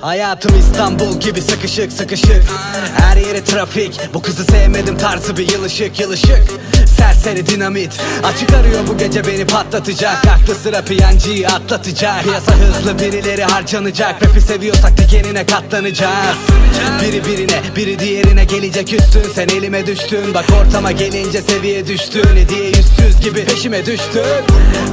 Hayatım İstanbul gibi sıkışık sıkışık. Her yeri trafik. Bu kızı sevmedim tarzı bir yılışık yılışık Serseri dinamit. Açık arıyor bu gece beni patlatacak. Aklı sıra piyancıyı atlatacak. Piyasa hızlı birileri harcanacak. Rap'i seviyorsak dikenine katlanacağız. Biri birine biri diğerine gelecek üstün. Sen elime düştün. Bak ortama gelince seviye düştün. Hediye yüzsüz gibi peşime düştün.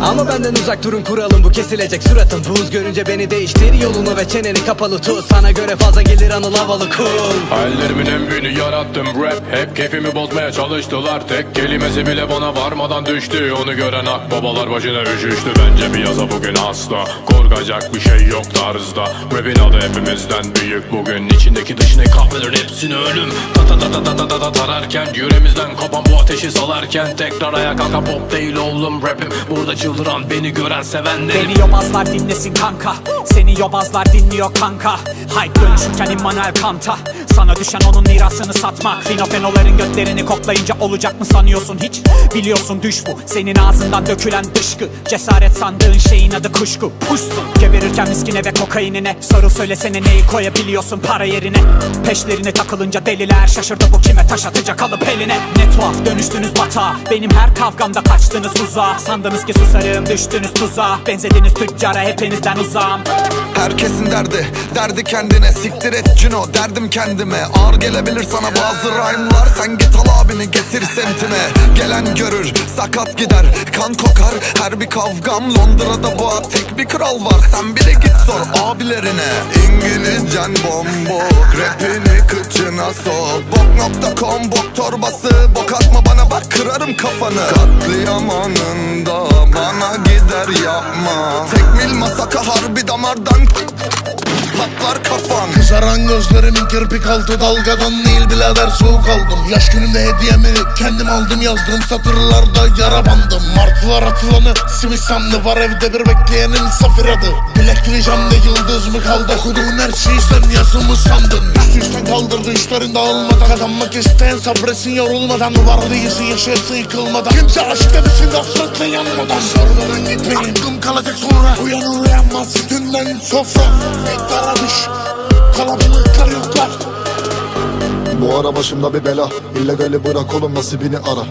Ama benden uzak durun kuralım. Bu kesilecek suratım. Buz görünce beni değiştir yolunu ve çeneni kapalı tut. Sana göre fazla gelir anıl havalı cool Hayallerimin en büyüğünü yarattım. Rap Hep keyfimi bozmaya çalıştılar. Tek kelimesi Sesi bile bana varmadan düştü. Onu gören akbabalar başına üşüştü. Bence bir piyasa bugün hasta Korkacak bir şey yok tarzda. Rap'in adı hepimizden büyük bugün. İçindeki dışını kahveler hepsini ölüm. Ta ta ta ta ta ta ta, ta tararken Yüreğimizden kopan bu ateşi salarken Tekrar ayağa kalka pop değil oğlum rapim. Burada çıldıran beni gören sevenlerim. Beni yobazlar dinlesin kanka. Seni yobazlar dinliyor kanka. Hype dönüşürken Immanuel Kant'a. Sana düşen onun mirasını satmak. Finofenoların götlerini koklayınca olacak mı sanıyorsun? Hiç? Biliyorsun düş bu Senin ağzından dökülen dışkı. Cesaret sandığın şeyin adı kuşku. Puşsun Geberirken miskine ve kokainine. Soru söylesene neyi koyabiliyorsun para yerine? Peşlerine takılınca deliler şaşırdı bu kime taş atacak alıp eline. Ne tuhaf dönüştünüz batağa. Benim her kavgamda kaçtınız uzağa Sandınız ki susarım düştünüz tuzağa. Benzediniz tüccara hepinizden uzağım. Herkesin derdi, derdi kendine. Siktir et Cino, derdim kendime. Ağır gelebilir sana bazı rhyme'lar. Sen git al abini getir semtime Gelen görür, sakat gider Kan kokar, her bir kavgam Londra'da bu tek bir kral var. Sen bile git sor abilerine. İngilizcen bombok Rapini kıçına sok. Bok.com bok torbası. Bok atma bana bak kırarım kafanı. Katliam anında Bana gider yapma. Tekmil masaka harbi damardan Patlar kafan. Kızaran gözlerimin kirpik altı dalgadan değil birader soğuk aldım. Yaş günümde hediyemi kendim aldım yazdığım satırlarda yara bandım. Martılar atılanı simit sandı. Var evde bir bekleyenin safir adı. Bilekli camda yıldız mı kaldı? Okuduğun her şeyi sen yazımı sandın. Üst üstten kaldırdı işlerin dağılmadan. Kazanmak isteyen sabretsin yorulmadan. Var değilsin yaşayasın yıkılmadan Kimse aşk demesin hasretle yanmadan. Sormadan gitmeyin. Aklım kalacak sonra. Uyanır uyanmaz sütünden sofra. Miktara Karabiş Kalabalıklar ürper Bu ara başımda bir bela. İllegali bırak oğlum nasibini ara.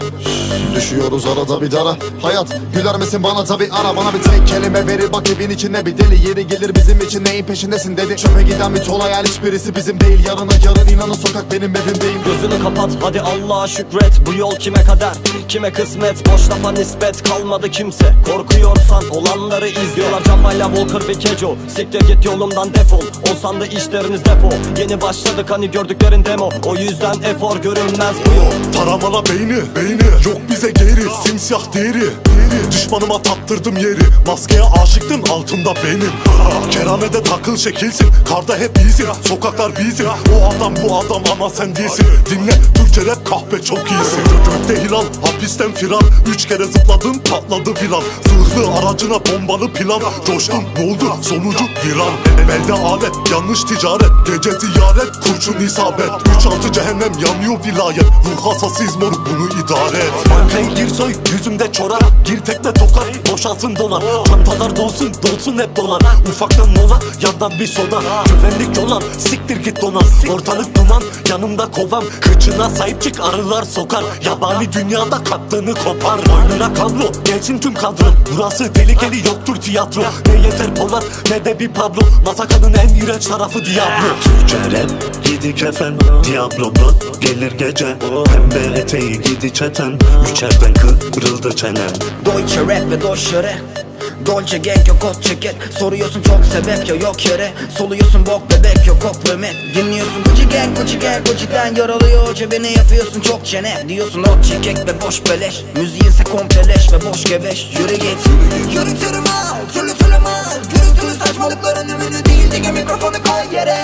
Düşüyoruz arada bir dara. Hayat güler misin bana? Tabi ara. Bana bir tek kelime verir bak evin içinde bir deli. Yeri gelir bizim için neyin peşindesin dedi. Çöpe giden bir tol hayal hiçbirisi bizim değil. Yarına yarın inanın sokak benim evimdeyim. Gözünü kapat hadi Allah'a şükret. Bu yol kime kader? Kime kısmet? Boş lafa nispet kalmadı kimse. Korkuyorsan olanları izliyorlar. Camayla Walker ve Kejo. Siktir git yolumdan defol. Olsan da işleriniz depo Yeni başladık hani gördüklerin demo. O yüzden efor görünmez bu yol. Taramala beyni, beyni. Yok bize geri, simsiyah deri, deri. Düşmanıma taptırdım yeri. Maskeye aşıktın altında benim. Keramede takıl şekilsin. Karda hep iyisin, sokaklar bizim O adam bu adam ama sen değilsin. Dinle Türkçe rap kahpe çok iyisin. Gökte hilal, hapisten firar. Üç kere zıpladım patladı filan Zırhlı aracına bombalı plan. Coştum boğuldu sonucu viran Belde alet, yanlış ticaret. Gece ziyaret, kurşun isabet. 3-6 Burası cehennem yanıyor vilayet. Ruh hassasıyız moruk bunu idare et. Manken gir soy yüzümde çorar Gir tekme tokat boşalsın dolar. Çantalar dolsun dolsun hep dolar. Ufaktan mola yandan bir soda. Güvenlik olan siktir git donar Ortalık duman yanımda kovam Kıçına sahip çık arılar sokar. Yabani dünyada kaptığını kopar. Boynuna kablo gelsin tüm kadro. Burası tehlikeli yoktur tiyatro. Ne yeter Polat ne de bir Pablo. Masakanın en iğrenç tarafı Diablo. Türkçe rap gidi kefen Diablo. Blood gelir gece Pembe eteği gidi çeten. Üçerden kırıldı çenen Deutsche rap ve Deutsche rap. Dolce gang yok kot ceket Soruyorsun çok sebep ya yok yere. Soluyorsun bok bebek yok kompliment Dinliyorsun Gucci gang Gucci gang Gucci gang Yaralıyor cebini yapıyorsun çok çene. Diyorsun ot çekek ve boş beleş. Müziğinse kompleleş ve boş gebeş. Yürü git. Yürütürüm al Türlü türlü mal. Gürültülü saçmalıkların ümünü değil Dige mikrofonu koy yere.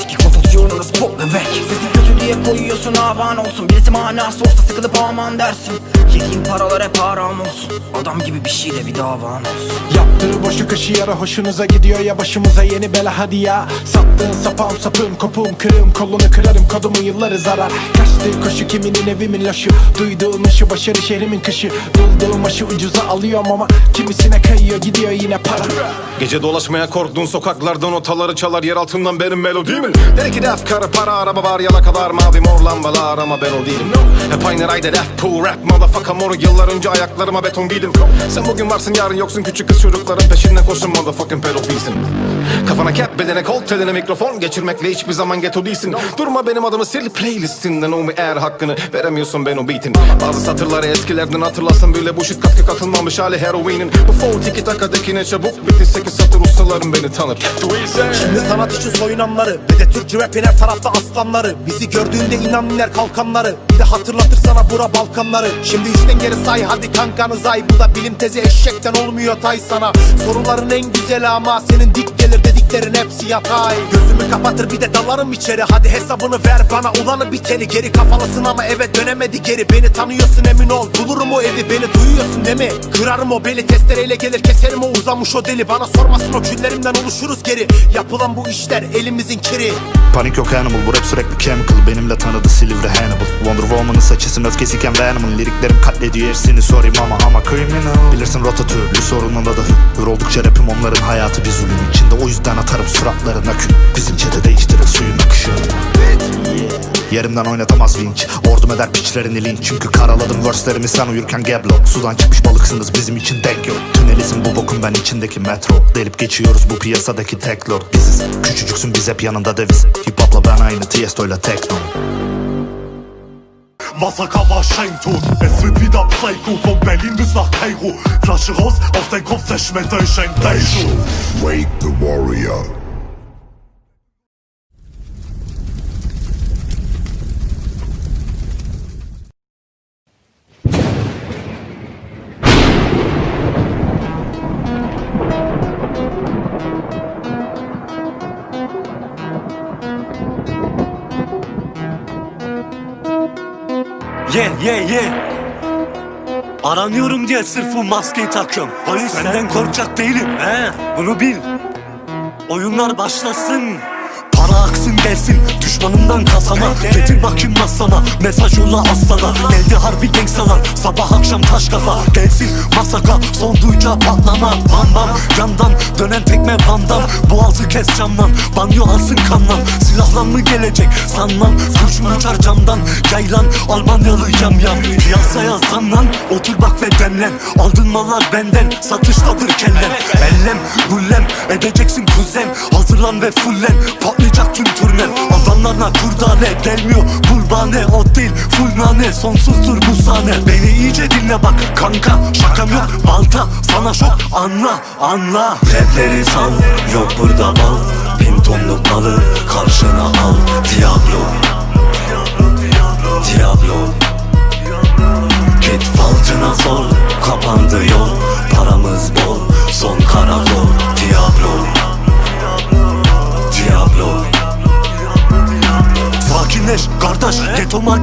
Siki kot atıyorsunuz pop bebek Sesin kötü diye koyuyorsun avan olsun. Birisi manası olsa sıkılıp aman dersin. Yediğin paralar hep haram olsun. Adam gibi bir şeyle bir davan olsun. Yaptığı boşu kışı yara hoşunuza gidiyor ya başımıza yeni bela hadi ya. Sattığın sapağım sapım kopuğum kırığım kolunu kırarım kodumu yılları zarar. Kaçtığı koşu kiminin evimin laşı Duyduğum ışı başarı şehrimin kışı. Bulduğum aşı ucuza alıyorum ama Kimisine kayıyor gidiyor yine para. Gece dolaşmaya korktuğun sokaklardan otaları çalar yer altından benim melodimin Belki de efkarı para araba var yalakalar mavi mor lambalar ama ben o değilim Hep aynı rayda rap pool rap motherfucker moru. Yıllar önce ayaklarıma beton giydim Sen bugün varsın yarın yoksun küçük kız çocukların peşinden koşun motherfucking pedofilsin Kafana cap bedene kol teline mikrofon geçirmekle hiçbir zaman ghetto değilsin. Durma benim adımı sil playlistinden o mu eğer hakkını veremiyorsun ben o beatin. Bazı satırları eskilerden hatırlasın bile bu shit katkı katılmamış hali heroinin. Bu flow tiki takadakine çabuk bitti sekiz satır ustalarım beni tanır. Şimdi sanat için soyunanları Ve de Türkçü rapin tarafta aslanları. Bizi gördüğünde inan iner kalkanları. Bir de hatırlatır sana bura Balkanları. Şimdi üçten geri say hadi kankanız ay Bu da bilim tezi eşekten olmuyor tay sana. Soruların en güzeli ama Senin dik gelir dediklerin hepsi yatay. Gözümü kapatır bir de dalarım içeri. Hadi hesabını ver bana ulanı biteni. Geri kafalısın ama eve dönemedi geri. Beni tanıyorsun emin ol. Bulurum o evi Beni duyuyorsun değil mi? Kırarım o beli testereyle gelir keserim o uzamış o deli. Bana sormasın o küllerimden oluşuruz geri. Yapılan bu işler elimizin kiri. Panik yok animal bu rap sürekli chemical. Benimle tanıdı Silivri Hannibal. Wonder Woman'ın saçısın öfkesiyken Venom'ın Liriklerim katlediyor. Hepsini sorayım ama ama criminal. Bilirsin rotatürlü sorununda da hür Hür oldukça rapim onların hayatı bir zulüm içinde. O yüzden atarım suratlarına kül. Bizim çete değiştirir suyun akışı. Yerimden oynatamaz vinç Ordum eder piçlerini linç. Çünkü karaladım verse'lerimi sen uyurken geblo. Sudan çıkmış balıksınız bizim için denk yok Tünelizm bu bokun ben içindeki metro. Delip geçiyoruz bu piyasadaki tek lord. Biziz. Küçücüksün biz hep yanında deviz. Hip hopla ben aynı Tiesto'yla tekno Massaker war Scheintod, es wird wieder Psycho. Von Berlin bis nach Kairo. Flasche raus, auf dein Kopf zerschmetter ich ein Daisho Wake the warrior Ye ye ye. Aranıyorum diye sırf bu maskeyi takıyorum. Polis senden korkacak değilim. He. Bunu bil. Oyunlar başlasın. Para aksın gelsin düşmanımdan kasana. Getir bakayım masana mesaj yolla aslana Geldi harbi gangstalar sabah akşam taş kafa. Gelsin masaka son duyacağı patlama. Bam bam yandan dönen tekme bandam Boğazı kes camdan banyo alsın kanlan Silahlan mı gelecek sanmam Kurşun uçar camdan. Yaylan Almanyalı yam yam. Piyasaya zanlan otur bak ve demlen. Aldın mallar benden satıştadır kellen. Ellem gullem edeceksin kuzen Hazırlan ve fullen patlayacak tüm turnen Adamlarına kurdane gelmiyor bulbane O değil full nane. Sonsuzdur bu sahne. Beni iyice dinle bak kanka. Şakam yok balta. Sana şok. Anla anla. Rapleri sal. Yok burada bal Bin tonluk malı. Karşına al. Diablo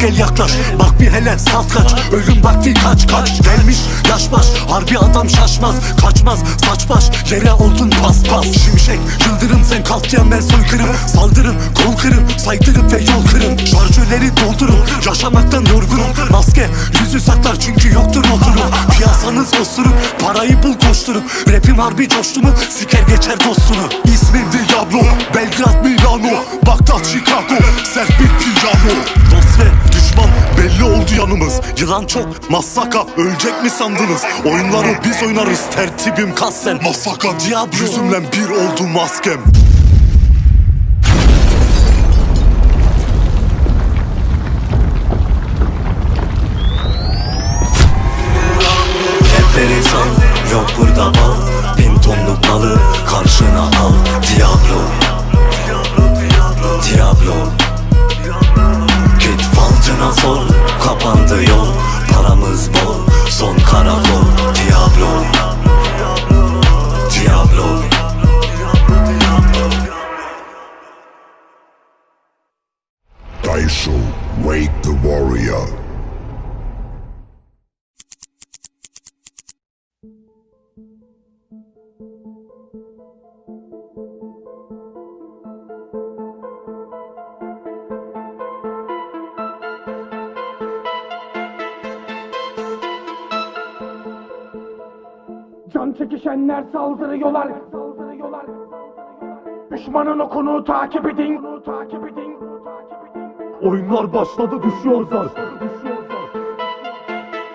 gel yaklaş. Bak bir hele saf kaç. Ölüm vakti kaç kaç. Gelmiş yaş baş Harbi adam şaşmaz Kaçmaz. Saç baş Yere oldun pas pas Şimşek yıldırım sen. Kalk diyen ben soykırım. Saldırın kol kırın Saydırıp ve yol kırın Şarjörleri doldurun Yaşamaktan yorgunum. Maske yüzü saklar çünkü yoktur oturum. Piyasanız osurun Parayı bul koşturun Rapim harbi coştu mu? Siker geçer dostunu. İsmim Diablo Belgrad Milano Bagdat Chicago. Sert bir pijamo Dost ve düşman. Belli oldu yanımız. Yılan çok. Masaka ölecek mi sandınız? Oyunları biz oynarız. Tertibim kassen Masaka Diablo. Yüzümle bir oldu maskem. Rapleri sal yok burada bal Bin tonluk malı karşına al çekişenler saldırıyorlar. Saldırıyorlar. Düşmanın okunu takip edin. Takip edin. Oyunlar başladı düşüyorlar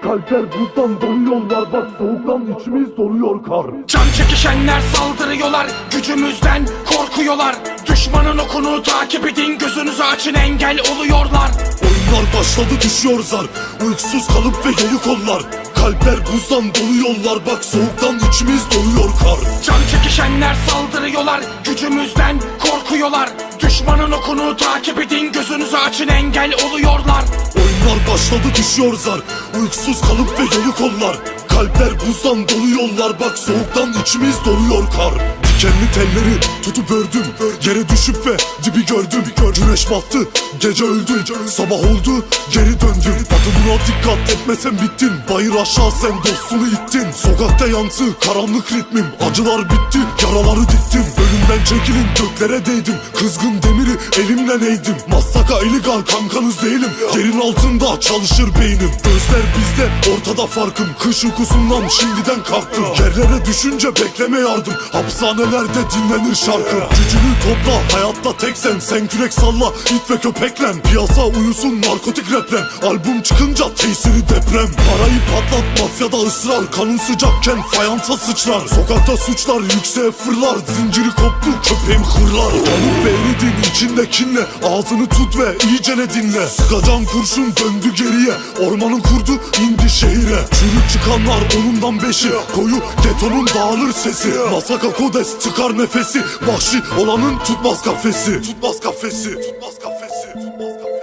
Kalpler buzdan donuyorlar bak soğuktan içimiz doluyor kar Can çekişenler saldırıyorlar. Gücümüzden korkuyorlar. Düşmanın okunu takip edin. Gözünüzü açın engel oluyorlar. Oyunlar başladı düşüyorlar Uykusuz kalıp ve yayı kollar Kalpler buzdan doluyorlar bak soğuktan içimiz doluyor kar Can çekişenler saldırıyorlar. Gücümüzden korkuyorlar. Düşmanın okunu takip edin. Gözünüzü açın engel oluyorlar. Oyunlar başladı düşüyorlar Uykusuz kalıp ve yayı kollar Kalpler buzdan doluyorlar bak soğuktan içimiz doluyor kar Dikenli telleri tutup ördüm. Yere düşüp ve dibi gördüm. Güneş battı gece öldü Sabah oldu geri döndüm. Adımına dikkat etmesen bittin Bayır aşağı sen dostunu ittin. Sokakta yansı karanlık ritmim. Acılar bitti yaraları diktim. Önümden çekilin göklere değdim. Kızgın demiri elimle neydim Massaka illegal kankanız değilim. Yerin altında çalışır beynim. Gözler bizde ortada farkım. Kış uykusundan şimdiden kalktım. Yerlere düşünce bekleme yardım Hapishanelerde dinlenir şarkım Gücünü topla hayatta tek sen. Sen kürek salla it ve köpeklen Piyasa uyusun narkotik raplen Albüm çıkınca tesiri deprem. Parayı patlat mafyada ısrar. Kanın sıcakken fayansa sıçrar. Sokakta suçlar yükseğe fırlar. Zinciri koptu köpeğim hırlar ve eridin içinde kinle. Ağzını tut ve iyicene dinle. Sıkacağım kurşun döndü geriye. Ormanın kurdu indi şehire. Çürük çıkanlar onundan beşi. Koyu getonun dağılır sesi. Masaka kodes çıkar nefesi. Vahşi olanın tutmaz kafesi. Tutmaz kafesi Tutmaz kafesi Tutmaz kafesi